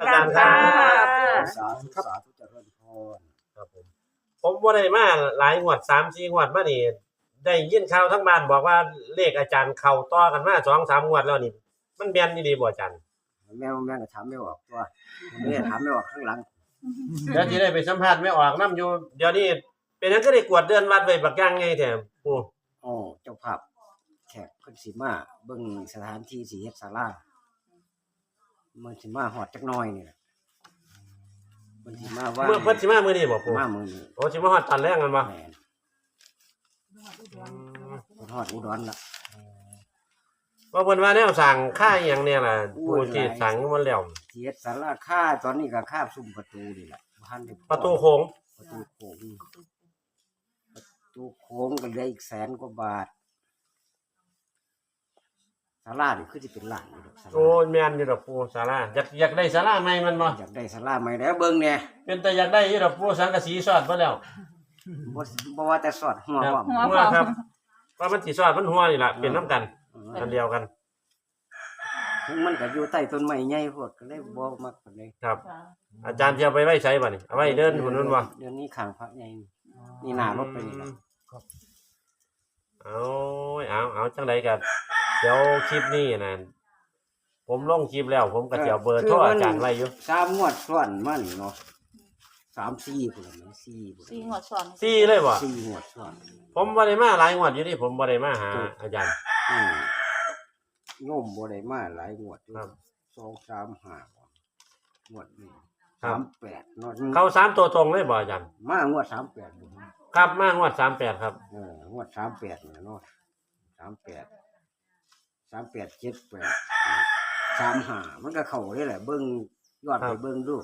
อาจารย์ครับสาธุสาธุเจริญพรครับผมผมว่าได้มาหลายงวดสามสี่งวดมานี่ได้ยินข่าวทั้งบ้านบอกว่าเลขอาจารย์เข้าต่อกันมาสองสามงวดแล้วนี่มันแม่นนี่ดีบ่อาจารย์แม่แม่ก็ถามไม่ออกตัวแม่ถามไม่ออกข้างหลังเดี๋ยวที่ได้ไปสัมภาษณ์ไม่ออกน้ำอยู่เดี๋ยวนี้เป็นหยังก็ได้กวดเดือนวัดไว้บักย่างไงแถมปูโอ้เจ้าภาพแขกเพิ่นสิมาเบิ่งสถานที่สิเฮ็ดศาลา มันสิมาฮอดจักหน่อยนี่แหละเพิ่นสิมาว่าเมื่อเพิ่นสิมามื้อนี้บ่ปูมามื้อนี้โอ้สิมาฮอดตอนแรกกันบ่แม่นเพิ่นฮอดอุดรละ ว่าเพิ่นว่าแนวสั่งค่าอหยังเนี่ยล่ะโอ้ปูยที่สั่งมันแล้วสิเฮ็ดศาลาค่าตอนนี้ก็ค่าซุ้มประตูนี่แหละบ่ทันได้พอประตูโค้งประตูโค้งประตูโค้งก็เหลืออีกแสนกว่าบาท ศาลานี่คือสิเป็นล้านอยู่ดอกศาลาโอ้ยแม่นอยู่ดอกปูศาลาอยากอยากได้ศาลาใหม่มันบ่อยากได้สลาใหม่แล้วเบิ่งเนี่ยเป็นแต่อยากได้อยู่ดอกปูสังกะสีสอดบ่แล้วบ่บ่ว่าแต่สอดหัวครับว่าหัวหัวครับว่ามันสิสอดมันหัวนี่ล่ะเป็นน้ำกันอันเดียวกันมันก็อยู่ใต้ต้นไม้ใหญ่โพดก็เลยบ่มักปานใดครับ อาจารย์จะเอาไปไว้ใช้บ่นี่เอาไว้เดินหุ่นนั่นบ่เดี๋ยวนี้ข้างพระใหญ่นี่นี่หน้ารถไปนี่ล่ะ เอาเอาเอาจังไดกันเดี๋ยวคลิปนี้นะผมลงคลิปแล้ว ผมก็จะเอาเบอร์โทรอาจารย์ไว้อยู่สามงวดซ้อนมานี่เนาะสามสี่พุ่นน่ะมันสี่พุ่นสี่หัวสอนซี่เลยบ่สี่งวดซ้อนผมบ่ได้มาหลายงวดอยู่นี่ผมบ่ได้มาหาอาจารย์อืมโยมบ่ได้มาหลายงวดอยู่ครับสองสามห้าบ่งวดนี้ครับสามแปดเนาะเข้าสามตัวตรงเลยบ่อาจารย์มางวดสามแปดอยู่ ครับมางวด38ครับ เอองวดสามแปดเนี่ยเนาะสามแปดสามแปดเจ็ดแปดสามห้ามันก็เข้าได้แหละ เบิ้งยอดครัไปบเบิ้งดู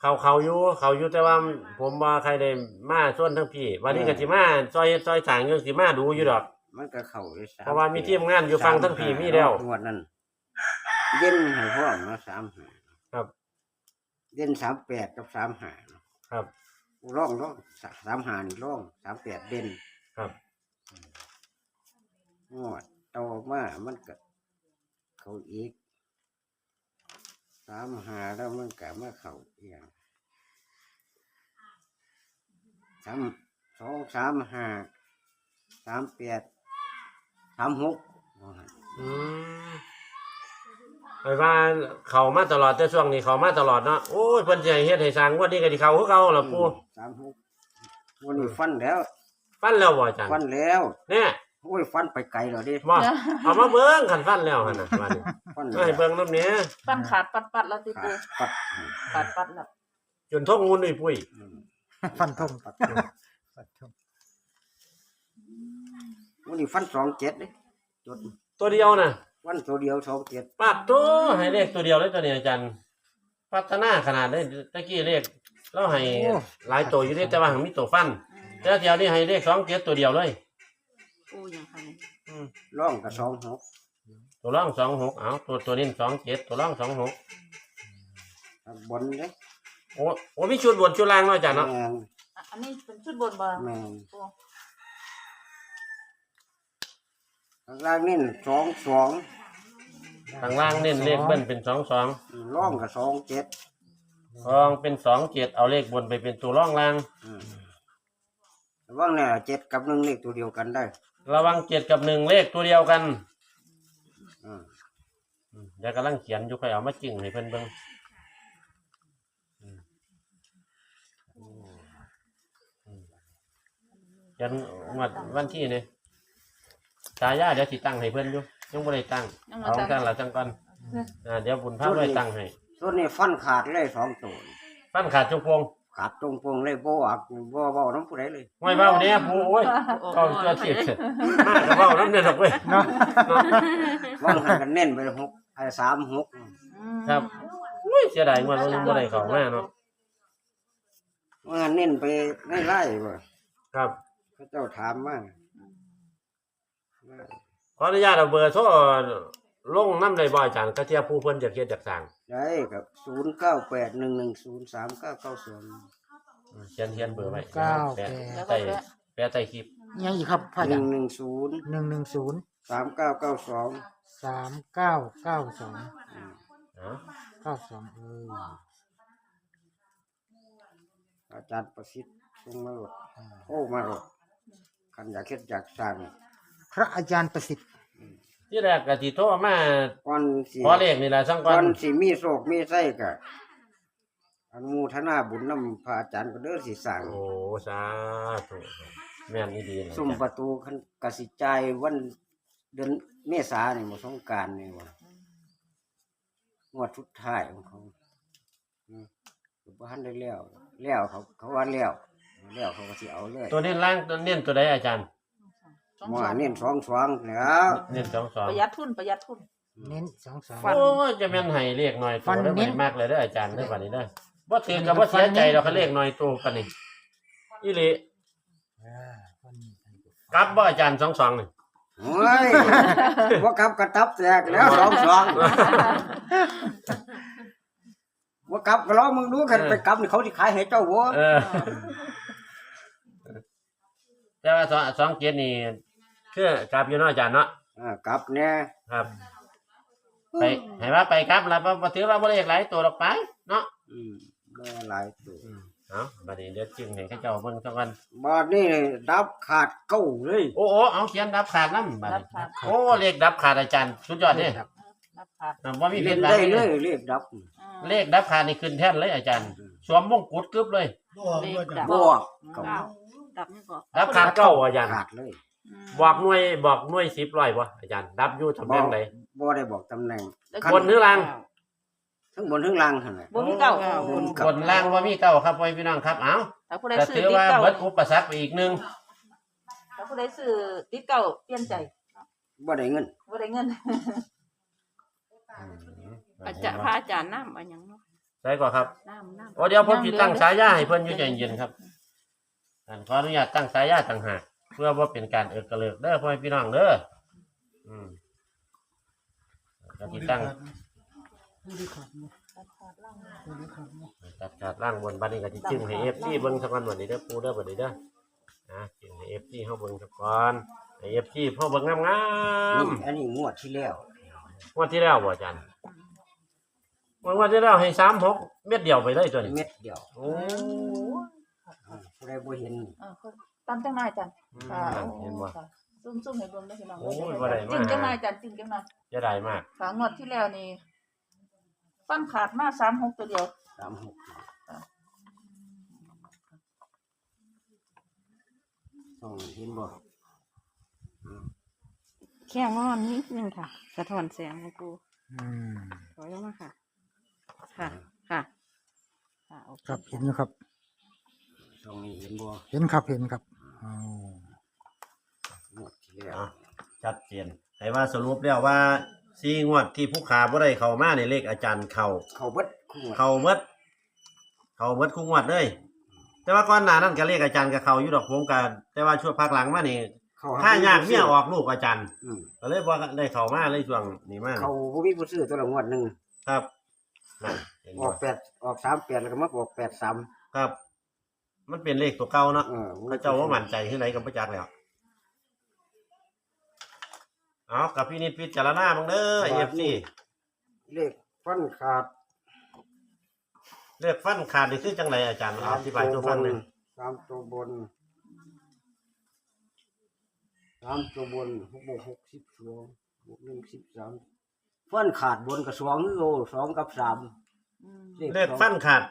เขาเขาอยู่เขาอยู่แต่ว่าผมว่าใครได้มาส่วนทั้งพี่ วันนี้ก็สิมาซอยซอยสร้างอยู่สิมาดูอยู่ดอก มันก็เข้าได้สามเพราะว่ามีทีมงานอยู่ฟังทั้งพี่มีแล้ว งวดนั้นเด่นให้พร้อมเนาะสามห้าครับเด่นสามแปดกับสามห้าเนาะครับ ร่องร่องสามห้านี่ร่องสามแปดเด่นครับงวดต่อมามันก็เข้าอีกสามหาแล้วมันก็มาเข้าเอียงสามสองสามห้าสามแปดสามหกว่าหั่นอืม ไปว่าเขามาตลอดแต่ช่วงนี้เขามาตลอดเนาะโอ้ยเพิ่นสิให้เฮ็ดให้สร้างงวันนี้ก็สิเขาคือเก่าล่ะปู่สามหกวันนี้ฟันแล้ว ฟันแล้วบ่อาจารย์ฟันแล้วเนี่ยโอ้ยฟันไปไกลแล้วดิบ่เอามาเบิ่งคันฟันแล้วหั่นน่ะว่านี่ฟันมาให้เบิ่งนำเนี้ยปั้นขาดปัดปัดแล้วติขาปูดปัดขาดปัดแล้วจนทงงุนอุ้ยปุ้ยอืมฟันธง ปัดฟันธงวันนี้ฟันสองเจ็ดเลยจดตัวเดียวน่ะ วันตัวเดียวสองเจ็ดปาดตัวให้เลขตัวเดียวเลยตัวนี้อาจารย์ พัฒนาขนาดนี้ตะกี้เลขเราให้หลายตัวอยู่เด้แต่ว่าหังมีตัวฟันแต่เดียวนี้ให้เลข2 7ตัวเดียวเลย ปูอย่างค่ะนี่อืมร่องกับสองหกตัวร่อง26เอาตัวตัวนี้27ตัวร่อง26บนเลยโอ้โอ้มีชุดบนชุดล่างเนาะอาจารย์เนาะแมนอะอันนี้เป็นชุดบนบ่แมนปู ข้างล่างนี่สองสองข้างล่างเน้นเลขเบิ้ลเป็น2 2ร่องกับสองเจ็ดรองเป็น2 7เอาเลขบนไปเป็นตัวร่องล่างอืมระว่างเนี่ยเจ็ดกับหนึ่งเลขตัวเดียวกันได้ ระวัง7กับ1เลขตัวเดียวกันอืมอืมเดี๋ยวกำลังเขียนอยู่ค่อยเอามาจิ้งให้เพิ่นเบิ่งอืมอืมเขียันวันวันที่นี่ ตายาเดี๋ยวสิตั้งให้เพิ่นอยู่ยังบ่ได้ตั้งเอาตั้งละจังก่อนอ่าเดี๋ยวบุญพาด้วยตั้งให้ส่วนนี้ฟันขาดเลยสองตัวฟันขาดจงพวงขาดตรงปงเลยบ่อักบ่เบาน้ำผู้ใดเลยห้อยเบ้าเนี่ยผู้โอ้ยเข้าตัวเสียดมากกับเบ้าน้ำเนี่ยดอกเว้ยเนาะ ว่างหันกันเน้นไปหกไอ้สามหกครับ อุ้ยเสียดายมันเรายังบ่ได้เข้ามาเนาะว่างหันเน้นไปไล่ไล่บ่ครับเขาเจ้าถามมา ขออนุญาตเอาเบอร์โทรลงน้ำได้บ่อาจารย์ก็เทียบผู้เพิ่นจะเฮ็ดจากสร้างได้กับศูนย์เก้าแปดหนึ่งหนึ่งศูนย์สามเก้าเก้าศูนย์เขียนเขียนเบอร์ไว้เก้าแปะแปดแล้วก็ใต้แปะแปะใต้คลิปยังอีกครับพ่อหจันึ่งงหนึ่งศูนย์หนึ่งหนึ่งศูนย์สามเก้าเก้าสองสามเก้าเก้าสองเนาะคเก้าสองเอออาจารย์ประสิทธิ์ทรงมาหลดโอ้มาหลดคันอยากเฮ็ดอยากสร้าง พระอาจารย์ประสิทธิ์ที่แรกก็สิโทรมาก่อนสิขอเลขนี่ล่ะสังก่ก่ออนนสิมีโศกมีไส้ก็อนุโมทนาบุญนำพระอาจารย์ก็เด้อสิสร้างโอ้สาธุแม่นอีดีนะซุ่มประตูคันกสิจ่ายวันเดือนเมษานี่บ่สงกรารนี่ว่างวดสุดท้ายของเขาอืมบ่ทันได้แล้วแล้วเขาเขาว่าแล้วแล้วเขาก็สิเอาเลย ตัวเน้นล่างตัวเน้นตัวใดอาจารย์ สองหมอสองเน้นสองสองแล้วเน้นสองสองประหยัดทุนประหยัดทุน เน้นสองสอง ฟัน โอ้ยจะแม่นให้เลขหน่อยฟัตัวนได้เน้น มากเลยเด้ออาจารย์เด้อบัดนี้เด้อบ่ถึงกับบ่เสียใจดอกคันเลขหน่อยตัวกันนี่อีหลีอ่าฟันกลับบ่อาจารย์สองสองนี่โอ้ยบ่กลับกระตับแตกแล้วสองสองบ่กลับก็ลองมึงดูกันไปกลับนี่เขาสิขายให้เจ้าบ่เออ แต่ว่าสองสองเจ็ดนี่คือกลับอยู่เนาะอาจารย์เนาะอ่ากลับแน่ครับ ไปให้ว่าไปกลับแล้วบ่บ่ถือว่าบ่เลขหลายตัวดอกไปเนาะอืมบ่หลายตัวเอาบัดนี้เดี๋ยวจึงให้เขาเจ้าเบิ่งซะก่อนบาดนี้ดับขาดเก้าเลยโอ้โอ้เอาเขียนดับขาดนำบัดรับนี้ขาด โอ้เลขดับขาดอาจารย์สุดยอดเด้ครับรับขาดอ่าบ่มีผิเล่ดนหลาได้ยเลเลยยเลขดับอืมเลขดับขาดนี่ขึ้นแท่นเลยอาจารย์ สวมมงกุฎกึบเลยเลขดับบ่เก้าดับนี่ก่อนดับขาดเก้าอาจารย์ขาดเลยอืมบอกหน่วยบอกหน่วยสิบร้อยบ่อาจารย์ดับอยู่ทำแม่งใด บ่ได้บอกตำแหน่งแล้วบนหรือล่าง ทั้งบนทั้งล่างหั่นแหละ บนที่เก้า บนบนล่างว่ามีเก้าครับพ่อพี่น้องครับเอ้าถ้าผู้ใดแต่ซื้อถือติดว่าเก้าเบิดอุปสรรคไปอีกหนึงถ้าผู้ใดซื้อติดเก้าเปลี่ยนใจบ่ได้เงิน บ่ได้เงิน อาจารย์พระอาจารย์น้ำอันหยังเนาะ ใช่ก่อนครับน้ำน้ำโอ้เดี๋ยวผมสิตั้งสายาให้เพิ่นอยู่ใจเย็นครับอันขออนุญาตตั้งสายาต่างหากเพื่อว่าเป็นการเอิกกระเลิกเด้อพ่อพี่น้องเด้ออืมก็สิตั้งตัดขาดล่างบนบัดนี้ก็สิจึงให้ FC เบิ่งสักวันวันนี้เด้อปูเด้อบัดนี้เด้อนะจึงให้ FC เฮาเบิ่งสักก่อนให้ FC เฮาเบิ่งงามนี่อันนี้งวดที่แล้วๆงวดที่แล้วบ่อาจารย์ งวดที่แล้วให้36เม็ดเดียวไปเลยตัวนี้เม็ดเดียวโอ้อ่าผู้ใดบ่เห็นเออเขาตามจังนายจันอืมค่ะเห็นบ่ค่ะซุ่มซุ่มๆให้เบิ่งได้อพี่น้องโอ้ยบ่ได้มา จิ้มจังนายจันจิ้มจังนายจะได้มากฝางวดที่แล้วนี่ฟันขาดมาสามหกตัวเดียวสามหกต้องเห็นบ่แค่งอนนิดนึงค่ะ สะท้อนแสงของกูอืมถอยออกมาค่ะ ค่ะ ค่ะค่ะโอเคครับเห็นอยู่ครับต้องนี้เห็นบ่เห็นครับเห็นครับอ๋องวดที่แล้วอะ ชัดเจนให้ว่าสรุปแล้วว่าซีงวดที่ผู้ขาบ่ได้เข้ามาในเลขอาจารย์เข้า เขาเบิดคู่งวดเข้าเบิดเข้าเบิดคู่งวดเลย แต่ว่าก่อนหน้านั้นก็เลขอาจารย์ก็เข้าอยู่ดอกผมก็แต่ว่าช่วงพักหลังมานี่เขาถ้ายากเมียออกลูกอาจารย์อืมก็เลยบ่ได้เข้ามาเลยช่วงนี้มาเขาบ่มีผู้ซื้อตัวละงวดหนึงครับ นั่นเห็นอบ่อกแปดออกสามแปดแล้วก็มาออกแปดสาม ครับ มันเป็นเลขตัวเก่าเนาะเออ พระเจ้าว่ามั่นใจที่ไหนกับพระจักแล้วเอากับพี่นิดพิจารณาบ้างเด้อเอฟซีเลขฟันขาดเลือกฟันขาดนี่คือจังไรอาจารย์อธิบายตัวฟังหนึ่งสามตัวบนสามตัวบนหกบวกหกสิบสองบวกหนึ่งสิบสาม ฟันขาดบนกับสองโลสองกับสามอืมเลือกฟันขาด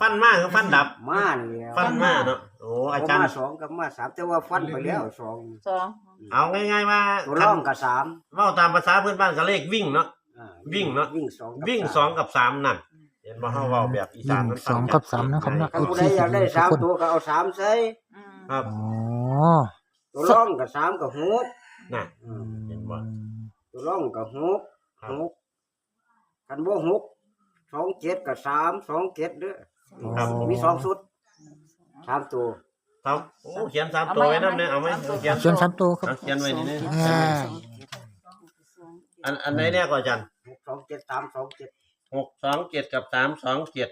ฟันมากคือฟันดับ มานี่แล้วฟันมากเนาะโอ้อาจารย์มาสองกับมาสามแต่ว่าฟันไปแล้วสองสองเอาง่ายๆว่าตัวร่องกับสามเว่าตามภาษาพื้นบ้านก็เลขวิ่งเนาะอ่าวิ่งเนอะวิ่งสองกับวิ่งสองกับสามนั่นเห็นบ่เฮาเว้าแบบอียิสานงมันสองกับสามนะครับเนาะถ้าผู้ใดอยากได้สามตัวก็เอาสามใส่อืมครับอ๋อตัวร่องกับสามกับหกน่ะอืมเห็นบ่ตัวร่องกับหกครับ หกกันบ่หกสองเจ็ดกับสามสองเจ็ดเด้อครับ มีสองชุดสามตัวครับโอ้เขียนสามตัวไว้นำเนี่ยเอาไหมเอาเขียน เขียนสามตัวครับ เอาเขียนไว้นี่นี่อ่า อันอันไหนเนี่ยก่อนอาจารย์หกสองเจ็ดสามสองเจ็ดหกสองเจ็ดกับสามสองเจ็ด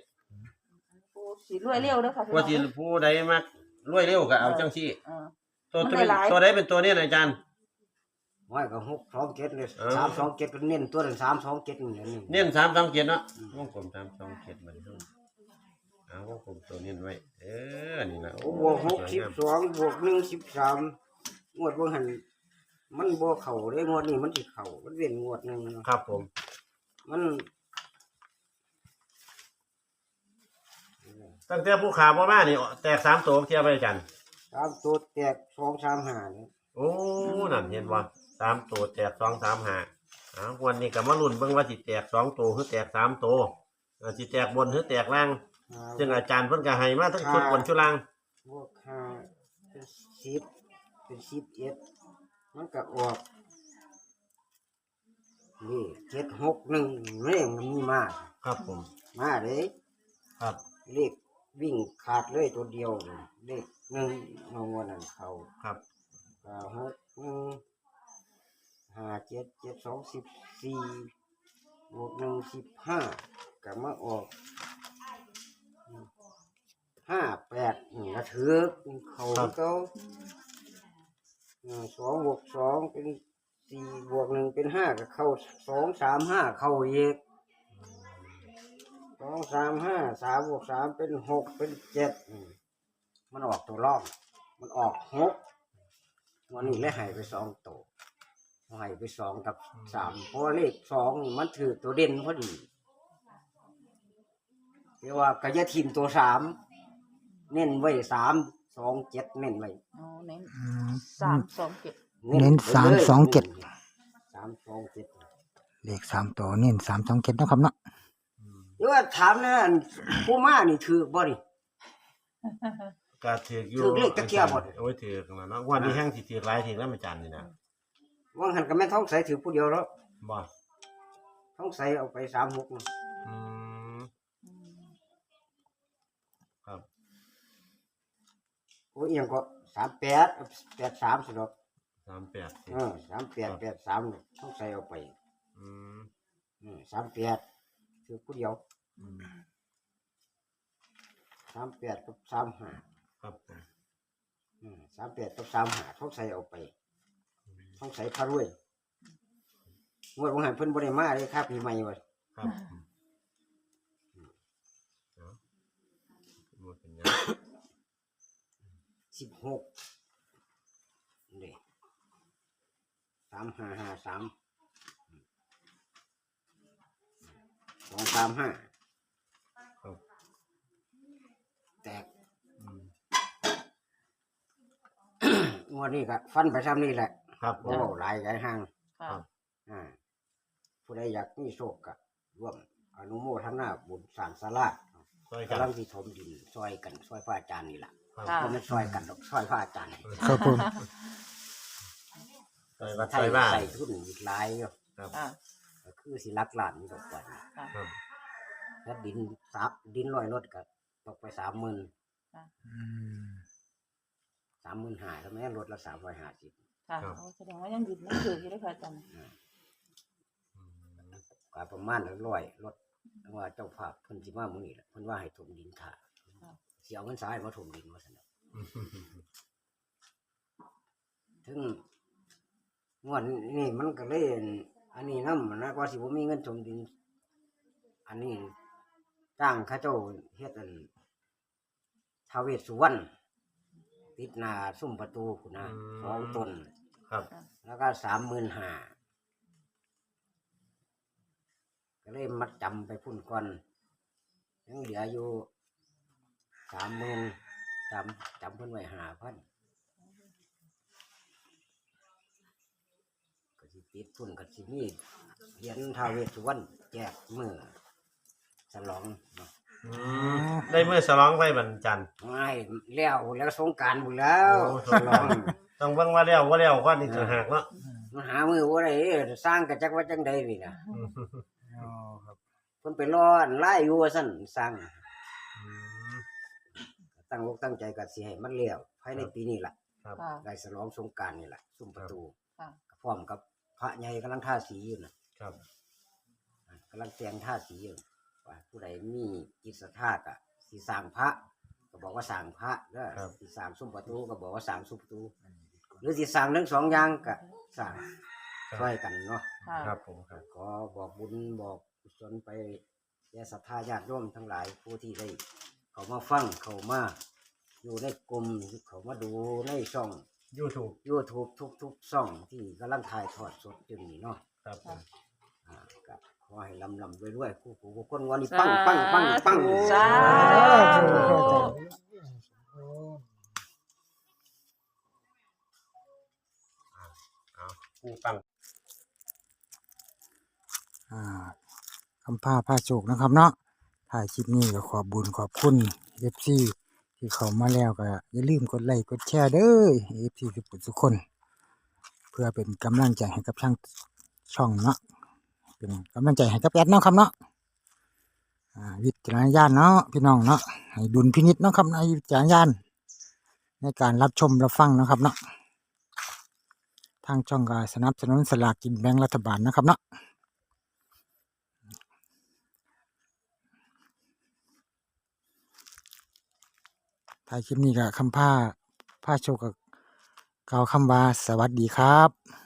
ปูสีรวยเร็วเด้อค่ะพี่น้ว่าองที่ผู้ใดมักรวยเร็วก็เอาจังซี่ เออ ตัวมันตัวได้หลาย ตัวใดเป็นตัวเนี้นะอาจารย์บ ห้อยก็หกสองเจ็ดเลยเออสามสองเจ็ดก็เน้นตัวนั้นสามสองเจ็ดนี่แหละนี่เน้นสามสองเจ็ดเนาะวงกลมสามสองเจ็ดมันเท่าเอาวงกลมตัวเน้นไว้ เออ นี่นะโอ้บวกหกสิบสองบวกหนึ่งสิบสามงวดบางหันมันบ่เข่าเลยงวดนี้มันสิเข่ามันเว้นงวดหนึ่งเนาะครับผม มันตั้งแต่ผู้ขาบ่มานี่แตกสามตัวเทียบไปกัน สามตัวแตกสองสามหาเนี่ย โอ้ นั่นเห็นว่า สามตัวแตกสองสามห้าอ้าววันนี้ก็มาลุ้นเบิ่งว่าสิแตกสองตัวหรือแตกสามตัวอ่าสิแตกบนหรือแตกล่างหาซึ่งอาจารย์เพิ่นก็ให้มาทั้งชุดบนชุดล่าง บวกห้าเป็นสิบเป็นสิบเอ็ดมันก็ออกนี่เจ็ดหกหนึ่งเลขมันมีมาครับผม มาเลยครับเลขวิ่งขาดเลยตัวเดียวเลยเลขหนึ่งมางวดนั้นเขาครับเก้าหกหนึ่ง ห้าเจ็ดเจ็ดสองสิบสี่บวกหนึ่งสิบห้ากลับมาออกห้าแปดนี่กระถือเขาเขาสองบวกสองเป็นสี่บวกหนึ่งเป็นห้าก็เข้าสองสามห้าเข้าอีกสองสามห้าสามบวกสามเป็นหกเป็นเจ็ดมันออกตัวรอบมันออกหกวันนี้เลยหายไปสองตัว หายไปสองกับสามเพราะว่าเลขสองนี่มันถือตัวเด่นพอดีเรียกว่ากระยะทีมตัวสามเน้นไว้สามสองเจ็ดเน้นไว้อ๋อเน้นอืม สามสองเจ็ดเน้นไปลยสามสองเจ็ด สามสองเจ็ดเลขสามตัวเน้นสามสองเจ็ดเนาะครับเนาะเดี๋ยวว่าถามนะอันผู้มานี่ถือบ่นี่ก็ถือกอยู่ถือเลขตะเกียบหมด โอ้ยถือกแล้วเนาะวันนี้แห้งสิถือกหลายถือกแล้วอาจารย์นี่นะ ว่างหันกับแม่ท้องใสถือผู้เดียวแล้วบ่ท้องใสเอาไปสามหกนะอืมครับโอ้ยเอียงก็สามแปดแปดสามสิดอกสามแปดสิเออสามแปดแปดสามท้องใสเอาไปอืมอืมสามแปดคือผู้เดียวอืมสามแปดกับสามห้าครับผมอืมสามแปดกับสามห้าท้องใสเอาไป ท้องใสพารวยงวดวันหันเพิ่นบริมาเลยครับปีใหม่วะครับเอาหมดเป็นยังสิบหกนี่สามห้าห้าสามสองสามห้าครับแตกอืมงวดนี้ก็ฟันไปซ้ำนี่แหละ ครับผโอ้มหลายหลายห้างค่ะ อ่าผู้ใดอยากมีโชคก็ร่วมอนุโมทนาบุญสร้างศาลาช่วยกันกำลังที่ถมดินซอยกันซอยพระอาจารย์นี่แหละครับค่ะเพราะมันซอยกันดอกซอยพระอาจารย์นี่ครับผม ช่วยวัดไทช่วยยบ้านใส่ทุนอีกหลายอยู่ครับ ค่ะ ก็คือสิลักล้านนี่ดอกกว่าครับ แล้วดินซับดินลอยรถก็ตกไปสามหมื่นอืมสามหมื่นห้าแล้วแม่รถละสามร้อยห้าสิบ ค่ะโอ้แสดงว่ายังหยุดไม่ถืออยู่ด้วยค่ะอาจารย์ก็ประมาณร้อยรถว่าเจ้าภาพเพิ่นสิมามื้อนี้แหละเพิ่นว่าให้ถมดินถ่าเสียเงินสายมาถมดินว่าซั่นน่ะถึงงวดนี่มันก็เลยอันนี้นำนะก็สิบ่มีเงินถมดิน อันนี้จ้างเข้าเจ้าเฮ็ดอันท้าวเวสสุวรรณติดหน้าซุ้มประตูพุ่นนะอืม สองต้น ครับ แล้วก็สามหมื่นห้าก็เลยมัดจำไปพุ่นก่อนยังเหลืออยู่สามหมื่นจำจำเพิ่นไว้ห้าพันก็สิติดพุ่นก็สิมีเหรียญท้าวเวสสุวรรณแจกมือฉลองเนาะอืมได้เมื่อสลองไว้บรรจันทร์ง่ายแล้วแล้วสงกรารหมดแล้วโอ้ฉลอง ต้องเบิ่งว่าแล้วว่าแล้วว่านี่จะหักเนาะมันหามือว่าไรสร้างกระจักว่าจังใดนี่นะอ๋อครับเพิ่นไปรออันไล่อยู่ว่าซั่นสร้างอืม ตั้งอกตั้งใจก็สิให้มันแล้วภายในปีนี้ล่ะ ครับ ค่ะ ได้ฉลองสงกรารนี่ล่ะซุ้มประตูค่ะพร้อมกับพระใหญ่กำลังทาสีอยู่น่ะครับ กำลังแต่งทาสีอยู่ว่าผู้ใดมีจิตศรัทธาก็สิสร้างพระ ก็บอกว่าสร้างพระเด้อสิสร้างซุ้มประตูก็บอกว่าสร้างซุ้มประตู หรือสิสร้างทั้งสองอย่างก็สร้างช่วยกันเนาะค่ะครับผมครับ ขอบอกบุญบอกกุศลไปแก่ศรัทธาญาติโยมทั้งหลายผู้ที่ได้ เขามาฟังเขามาอยู่ในกลุ่มเขามาดูในช่อง YouTube YouTube ทุก ๆ ช่องที่กำลังถ่ายทอดสดอยู่นี่เนาะครับผมอ่าก็ขอให้ลำลำรวยๆคู่ผู้ผู้คนวันนี้ปังปังปังปัง สาธุเอาปูปังคำผ้าผ้าโศกนะครับเนาะถ่ายคลิปนี้ก็ขอบบุญขอบคุณเอฟซีที่เขามาแล้วก็อย่าลืมกดไลค์กดแชร์เด้อเอฟซีทุกคนทุกคน เพื่อเป็นกำลังใจให้กับช่างช่องเนาะเป็นกำลังใจให้กับแอดเนาะครับเนาะวิจารณญาณเนาะพี่น้องเนาะให้ดุลพินิจเนาะครับในวิจารณญาณในการรับชมรับฟังนะครับเนาะางช่องก็สนับสนุนสลากกินแบ่งรัฐบาลนะครับเนาะถ่ายคลิปนี้กับคำผ้าผ้าโชกกับกล่าวคำว่าสวัสดีครับ